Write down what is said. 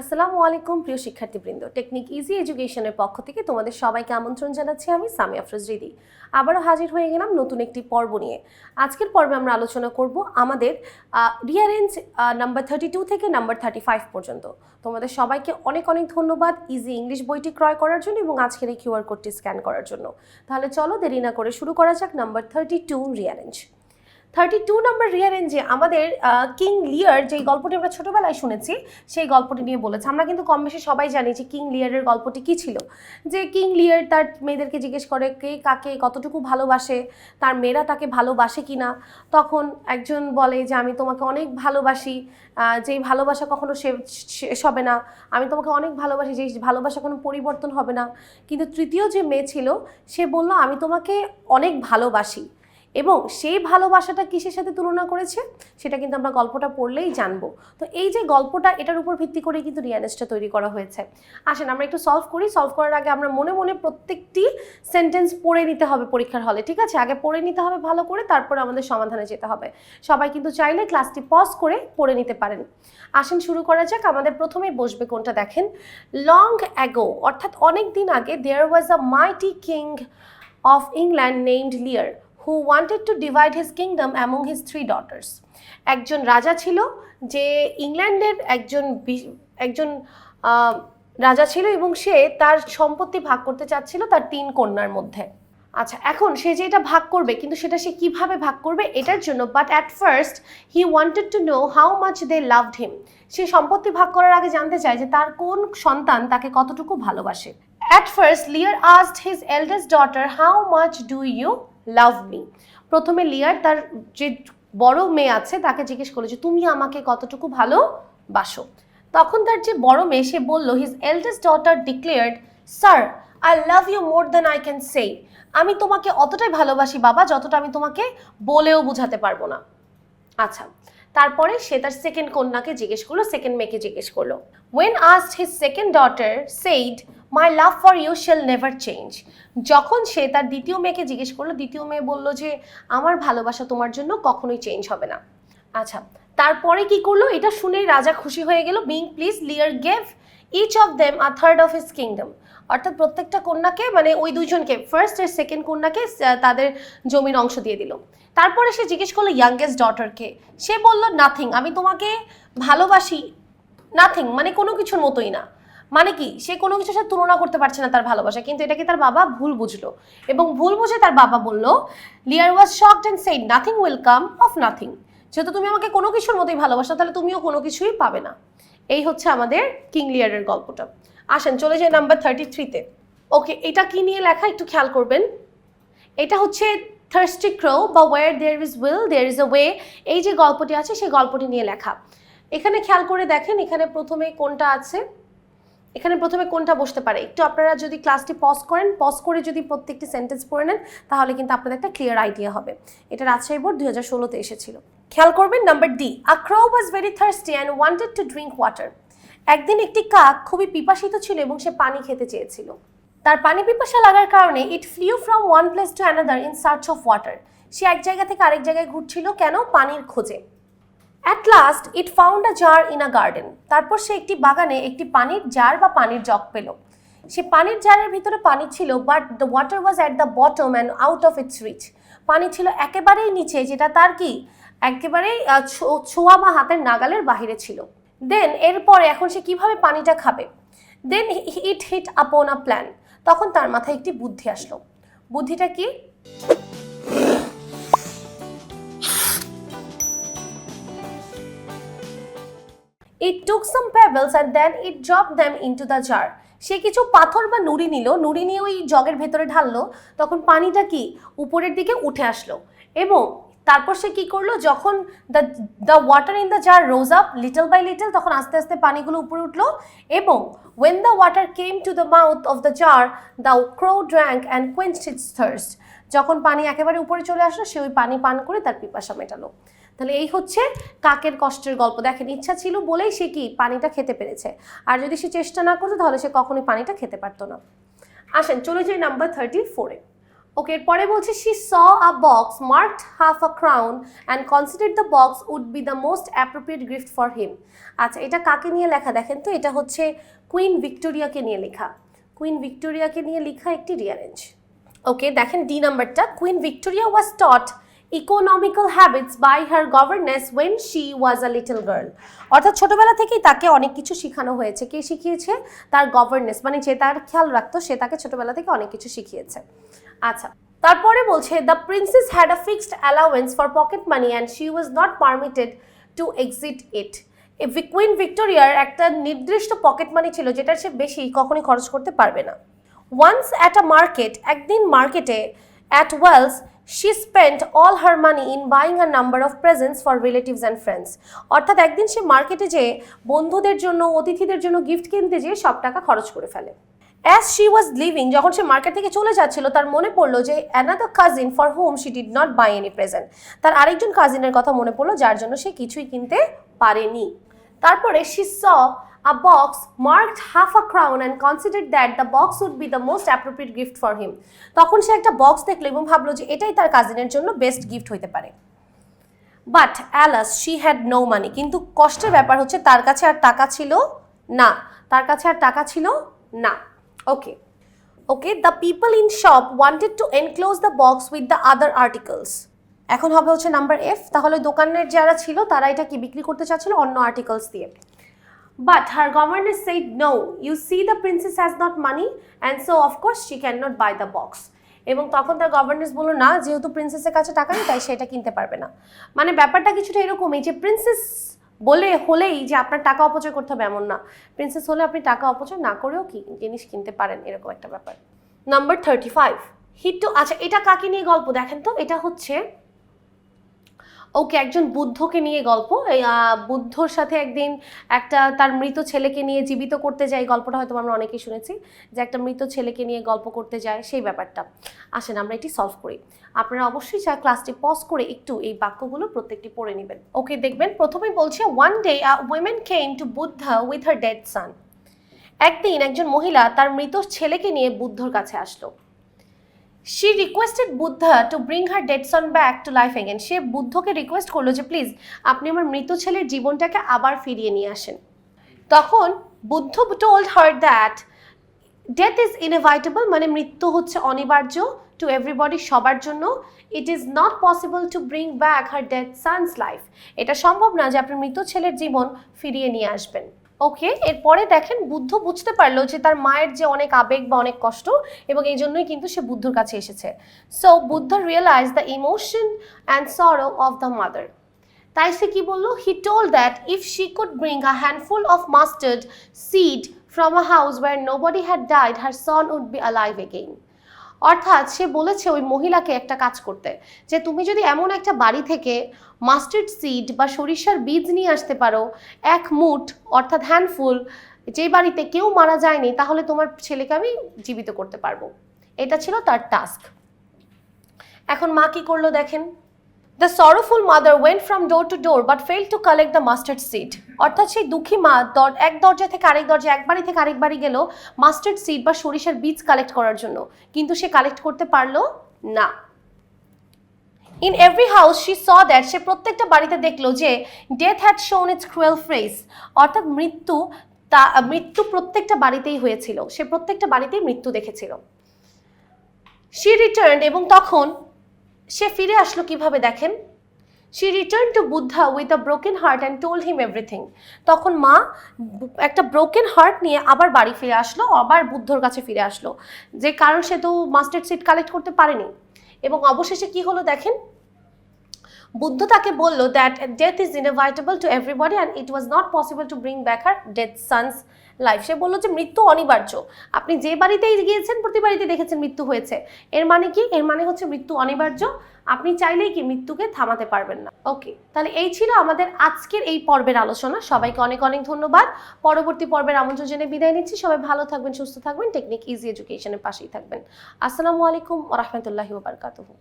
আসসালামু আলাইকুম, প্রিয় শিক্ষার্থীবৃন্দ। টেকনিক ইজি এডুকেশনের পক্ষ থেকে তোমাদের সবাইকে আমন্ত্রণ জানাচ্ছি আমি সামি আফরোজ রিদি আবারও হাজির হয়ে গেলাম নতুন একটি পর্ব নিয়ে। আজকের পর্বে আমরা আলোচনা করব আমাদের রিয়ারেঞ্জ নাম্বার থার্টি টু থেকে নাম্বার থার্টি ফাইভ পর্যন্ত। তোমাদের সবাইকে অনেক অনেক ধন্যবাদ ইজি ইংলিশ বইটি ক্রয় করার জন্য এবং আজকের এই কিউআর কোডটি স্ক্যান করার জন্য। তাহলে চলো দেরি না করে শুরু করা যাক number thirty two rearrange thirty two number রিয়ারেঞ্জে আমাদের কিং লিয়ার যেই গল্পটি আমরা ছোটোবেলায় শুনেছি, সেই গল্পটি নিয়ে বলেছে। আমরা কিন্তু কম বেশি সবাই জানি যে কিং লিয়ারের গল্পটি কী ছিল। যে কিং লিয়ার তার মেয়েদেরকে জিজ্ঞেস করে, কে, কাকে কতটুকু ভালোবাসে? তার মেয়েরা তাকে ভালোবাসে কি না? তখন একজন বলে যে, আমি তোমাকে অনেক ভালোবাসি। যেই ভালোবাসা কখনো শেষ হবে না। আমি তোমাকে অনেক ভালোবাসি। যেই ভালোবাসা কোনো পরিবর্তন হবে না। কিন্তু তৃতীয় যে মেয়ে ছিল, সে বলল, আমি তোমাকে অনেক ভালোবাসি। এবং সেই ভালোবাসাটা কিসের সাথে তুলনা করেছে? সেটা কিন্তু আমরা গল্পটা পড়লেই জানব। তো এই যে গল্পটা, এটার উপর ভিত্তি করে কিন্তু রিয়ানেসটা তৈরি করা হয়েছে। আসেন, আমরা একটু সলভ করি। সলভ করার আগে আমরা মনে মনে প্রত্যেকটি সেন্টেন্স পড়ে নিতে হবে পরীক্ষার হলে, ঠিক আছে? আগে পড়ে নিতে হবে ভালো করে, তারপরে আমাদের সমাধানে যেতে হবে। সবাই কিন্তু চাইলে ক্লাসটি পজ করে পড়ে নিতে পারেন। আসেন, শুরু করা যাক। আমাদের প্রথমেই বসবে কোনটা দেখেন। লং অ্যাগো অর্থাৎ অনেক দিন আগে there was a mighty king of England named Lear who wanted to divide his kingdom among his three daughters একজন রাজা ছিল যে ইংল্যান্ডের একজন একজন রাজা ছিল এবং সে তার সম্পত্তি ভাগ করতে চাচ্ছিল তার তিন কন্যার মধ্যে। আচ্ছা এখন সে যে এটা ভাগ করবে, কিন্তু সেটা সে কীভাবে ভাগ করবে এটার জন্য but at first he wanted to know how much they loved him সে সম্পত্তি ভাগ করার আগে জানতে চায় যে তার কোন সন্তান তাকে কতটুকু ভালোবাসে। At first Lear asked his eldest daughter how much do you love me প্রথমে লিয়ার, তার যে বড় মেয়ে আছে, তাকে জিজ্ঞেস করল যে, তুমি আমাকে কতটুকু ভালোবাসো? তখন তার যে বড় মেয়ে, সে বলল his eldest daughter declared sir I love you more than I can সে আমি তোমাকে অতটাই ভালোবাসি, বাবা, যতটা আমি তোমাকে বলেও বোঝাতে পারব না আচ্ছা তারপরে সে তার সেকেন্ড কন্যাকে জিজ্ঞেস করল সেকেন্ড মেয়েকে জিজ্ঞেস করল। When asked his second daughter said my love for you shall never change যখন সে তার দ্বিতীয় মেয়েকে জিজ্ঞেস করল, দ্বিতীয় মেয়ে বলল যে, আমার ভালোবাসা তোমার জন্য কখনোই চেঞ্জ হবে না। আচ্ছা তারপরে কি করল? এটা শুনেই রাজা খুশি হয়ে গেল being pleased Lear gave each of them a third of his kingdom অর্থাৎ প্রত্যেকটা কন্যাকে মানে ওই দুইজনকে ফার্স্ট আর সেকেন্ড কন্যাকে তাদের জমির অংশ দিয়ে দিল। তারপরে সে জিজ্ঞেস করল ইয়াংগেস্ট ডটারকে সে বলল নাথিং আমি তোমাকে ভালোবাসি। নাথিং মানে কোনো কিছুর মতোই না। মানে কি? সে কোনো কিছুর সাথে তুলনা করতে পারছে না তার ভালোবাসা। কিন্তু এটাকে তার বাবা? ভুল বুঝলো। এবং ভুল বুঝে তার বাবা বলল Lear was shocked and said nothing will come of nothing যেহেতু তুমি আমাকে কোনো কিছুর মতোই ভালোবাসো, তাহলে তুমিও কোনো কিছুই পাবে না। এই হচ্ছে আমাদের কিং লিয়ারের গল্পটা। আসেন, চলে যাই নাম্বার থার্টি থ্রিতে ওকে এটা কি নিয়ে লেখা? একটু খেয়াল করবেন। এটা হচ্ছে থার্স্টি ক্রো বা where there is will there is a way এই যে গল্পটি আছে, সেই গল্পটি নিয়ে লেখা। এখানে খেয়াল করে দেখেন, এখানে প্রথমে কোনটা আছে? এখানে প্রথমে কোনটা বসতে পারে? একটু আপনারা যদি ক্লাসটি পজ করেন পজ করে যদি প্রত্যেকটি সেন্টেন্স পড়ে নেন, তাহলে কিন্তু আপনাদের একটা ক্লিয়ার আইডিয়া হবে। এটা রাজশাহী বোর্ড দুই হাজার ষোলোতে এসেছিল। খেয়াল করবেন number D a crow was very thirsty and wanted to drink water একদিন একটি কাক খুবই পিপাসিত ছিল এবং সে পানি খেতে চেয়েছিল। তার পানি পিপাসা লাগার কারণে it flew from one place to another in search of water সে এক জায়গা থেকে আরেক জায়গায় ঘুরছিল, কেন? পানির খোঁজে। At last it found a jar in a garden তারপর সে একটি বাগানে একটি পানির জার বা পানির জগ পেল। সে পানির জারের ভিতরে পানি ছিল but the water was at the bottom and out of its reach পানি ছিল একেবারেই নিচে, যেটা তার কি? একেবারেই ছোঁয়া বা হাতের নাগালের বাহিরে ছিল। দেন এরপরে এখন সে কীভাবে পানিটা খাবে? দেন ইট হিট আপন আ প্ল্যান তখন তার মাথায় একটি বুদ্ধি আসলো। বুদ্ধিটা কি? It took some pebbles and then it dropped them into the jar সে কিছু পাথর বা নুড়ি নিল। নুড়ি নিয়ে ওই জগের ভেতরে ঢাললো। তখন পানিটা কি? উপরের দিকে উঠে আসলো। এবং তারপর সে কি করল? যখন the the water in the jar rose up little by little তখন আস্তে আস্তে পানিগুলো উপরে উঠল এবং when the water came to the mouth of the jar the crow drank and quenched its thirst যখন পানি একেবারে উপরে চলে আসলো, সে ওই পানি পান করে তার পিপাসা মেটালো। তাহলে এই হচ্ছে কাকের কষ্টের গল্প। দেখেন, ইচ্ছা ছিল বলেই সে কি পানিটা খেতে পেরেছে। আর যদি সে চেষ্টা না করতো, তাহলে সে কখনোই পানিটা খেতে পারতো না। আসেন, চলে যাই নাম্বার থার্টি ফোরে ওকে এরপরে বলছে she saw a box marked half a crown and considered the box would be the most appropriate gift for him আচ্ছা এটা কাকে নিয়ে লেখা? দেখেন তো, এটা হচ্ছে কুইন ভিক্টোরিয়াকে নিয়ে লেখা। কুইন ভিক্টোরিয়াকে নিয়ে লেখা একটি রিয়ারেঞ্জ ওকে দেখেন ডি নাম্বারটা Queen Victoria was taught economical habits by her governess when she was a little girl অর্থাৎ ছোটবেলা থেকেই তাকে অনেক কিছু শেখানো হয়েছে। কে শিখিয়েছে? তার গভর্নেস মানে যে তার খেয়াল রাখতো, সে তাকে ছোটবেলা থেকে অনেক কিছু শিখিয়েছে। আচ্ছা তারপরে বলছে the princess had a fixed allowance for pocket money and she was not permitted to exceed it queen ভিক্টোরিয়ার একটা নির্দিষ্ট পকেট মানি ছিল যেটা সে বেশি কখনই খরচ করতে পারবে না। ওয়ান্স অ্যাট আ মার্কেট একদিন মার্কেটে at Wells she spent all her money in buying a number of presents for relatives and friends অর্থাৎ একদিন সে মার্কেটে যেয়ে বন্ধুদের জন্য, অতিথিদের জন্য গিফট কিনতে যেয়ে সব টাকা খরচ করে ফেলে। অ্যাজ শি ওয়াজ লিভিং যখন সে মার্কেট থেকে চলে যাচ্ছিল, তার মনে পড়ল যে another cousin for whom she did not buy any present তার আরেকজন কাজিনের কথা মনে পড়ল, যার জন্য সে কিছুই কিনতে পারেনি। তারপরে she saw a box marked half a crown and considered that the box would be the most appropriate gift for him তখন সে একটা বক্স দেখল এবং ভাবলো যে এটাই তার কাজিনের জন্য বেস্ট গিফট হতে পারে। But alas she had no money কিন্তু কষ্টের ব্যাপার হচ্ছে তার কাছে আর টাকা ছিল না। তার কাছে আর টাকা ছিল না। Okay okay the people in shop wanted to enclose the box with the other articles এখন হবে হচ্ছে নাম্বার এফ তাহলে দোকানের যারা ছিল, তারা এটা কি বিক্রি করতে চাচ্ছিল? অন্য আর্টিকেলস দিয়ে। But her governess said, No, you see, the princess has not money, and so, of course, she cannot buy the box. এবং তখন তার গভর্নেন্স বলল না যেহেতু প্রিন্সেসের কাছে টাকা নেই তাই সেটা কিনতে পারবে না। মানে ব্যাপারটা কিছুটা এরকমই যে প্রিন্সেস বলে হলেই যে আপনার টাকা অপচয় করতে হবে এমন না। প্রিন্সেস হলে আপনি টাকা অপচয় না করেও কি জিনিস কিনতে পারেন এরকম একটা ব্যাপার। নাম্বার থার্টি ফাইভ হিট্টু আচ্ছা এটা কাকে নিয়ে গল্প? দেখেন তো এটা হচ্ছে ওকে একজন বুদ্ধকে নিয়ে গল্প বুদ্ধর সাথে একদিন একটা তার মৃত ছেলেকে নিয়ে জীবিত করতে যায় গল্পটা হয়তো আমরা অনেকেই শুনেছি, যে একটা মৃত ছেলেকে নিয়ে গল্প করতে যায়, সেই ব্যাপারটা। আসেন, আমরা এটি সলভ করি। আপনারা অবশ্যই চা ক্লাসটি পজ করে একটু এই বাক্যগুলো প্রত্যেকটি পড়ে নেবেন। ওকে, দেখবেন, প্রথমেই বলছে one day a women came to Buddha with her dead son একদিন একজন মহিলা তার মৃত ছেলেকে নিয়ে বুদ্ধর কাছে আসলো। She requested Buddha to bring her dead son back to life again সে বুদ্ধকে রিকোয়েস্ট করল যে প্লিজ আপনি আমার মৃত ছেলের জীবনটাকে আবার ফিরিয়ে নিয়ে আসেন। তখন Buddha told her that death is inevitable মানে মৃত্যু হচ্ছে অনিবার্য টু এভরিবডি সবার জন্য। It is not possible to bring back her dead son's life এটা সম্ভব না যে আপনি মৃত ছেলের জীবন ফিরিয়ে নিয়ে আসবেন। ওকে এরপরে দেখেন বুদ্ধ বুঝতে পারল যে তার মায়ের যে অনেক আবেগ বা অনেক কষ্ট এবং এই জন্যই কিন্তু সে বুদ্ধর কাছে এসেছে। So Buddha realise the emotion and sorrow of the mother তাই সে কি বলল? He told that if she could bring a handful of mustard seed from a house where nobody had died her son would be alive again অর্থাৎ সে বলেছে ওই মহিলাকে একটা কাজ করতে, যে তুমি যদি এমন একটা বাড়ি থেকে মাস্টার্ড সিড বা সরিষার বীজ নিয়ে আসতে পারো, এক মুঠ, অর্থাৎ হ্যান্ডফুল যে বাড়িতে কেউ মারা যায়নি, তাহলে তোমার ছেলেকে আমি জীবিত করতে পারব। এটা ছিল তার টাস্ক এখন মা কি করল দেখেন? The sorrowful mother went from door to door but failed to collect the mustard seed অর্থাৎ সেই দুঃখী মা এক দরজা থেকে আরেক দরজা এক বাড়ি থেকে আরেক বাড়ি গেল মাস্টার্ড সিড বা সরিষার বীজ কালেক্ট করার জন্য। কিন্তু সে কালেক্ট করতে পারল না। In every house she saw that সে প্রত্যেকটা বাড়িতে দেখল যে death had shown its cruel face অর্থাৎ মৃত্যু তা, মৃত্যু প্রত্যেকটা বাড়িতেই হয়েছিল। সে প্রত্যেকটা বাড়িতেই মৃত্যু দেখেছিল। শি রিটার্ন এবং তখন সে ফিরে আসলো কীভাবে দেখেন? She return to Buddha with a broken heart and told him everything তখন মা একটা ব্রোকেন হার্ট নিয়ে আবার বাড়ি ফিরে আসলো, আবার বুদ্ধর কাছে ফিরে আসলো। যে কারণ সে তো মাস্টার্ড সিট কালেক্ট করতে পারেনি। এবং অবশেষে কি হলো দেখেন? বুদ্ধ তাকে বলল that death is inevitable to everybody and it was not possible to bring back her dead son's life সে বলল যে, মৃত্যু অনিবার্য। আপনি যে বাড়িতেই গিয়েছেন, প্রতি বাড়িতে দেখেছেন মৃত্যু হয়েছে। এর মানে কি? এর মানে হচ্ছে মৃত্যু অনিবার্য। আপনি চাইলেই কি মৃত্যুকে থামাতে পারবেন না। ওকে তাহলে এই ছিল আমাদের আজকের এই পর্বের আলোচনা। সবাইকে অনেক অনেক ধন্যবাদ। পরবর্তী পর্বের আমন্ত্রণ জেনে বিদায় নিচ্ছি। সবাই ভালো থাকবেন, সুস্থ থাকবেন। টেকনিক ইজি এডুকেশনের পাশেই থাকবেন। আসসালামু আলাইকুম রহমতুল্লাহি ওবরকাতুহু